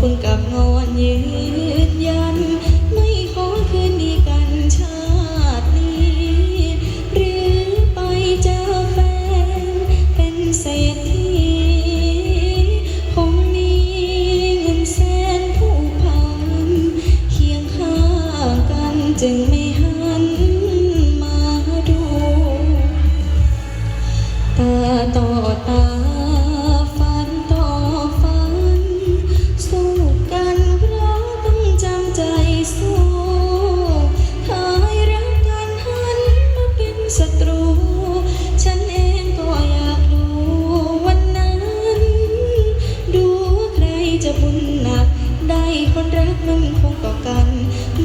คนกับงอนยืน ฉันเองก็อยากรู้วันนั้น ดูใครจะบุญหนัก ได้คนรักมันคงต่อกัน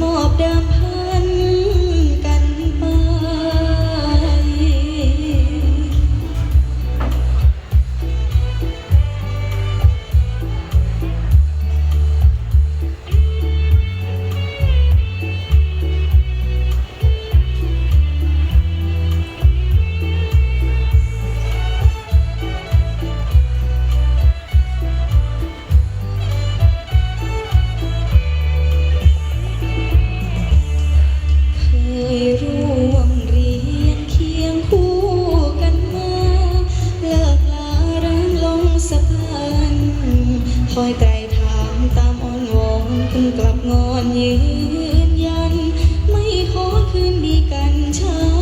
มอบเดิมพ อยไตรถามตามอ้อนวอนคุณกลับงอนยืนยัน ไม่ขอคืนดีกันชา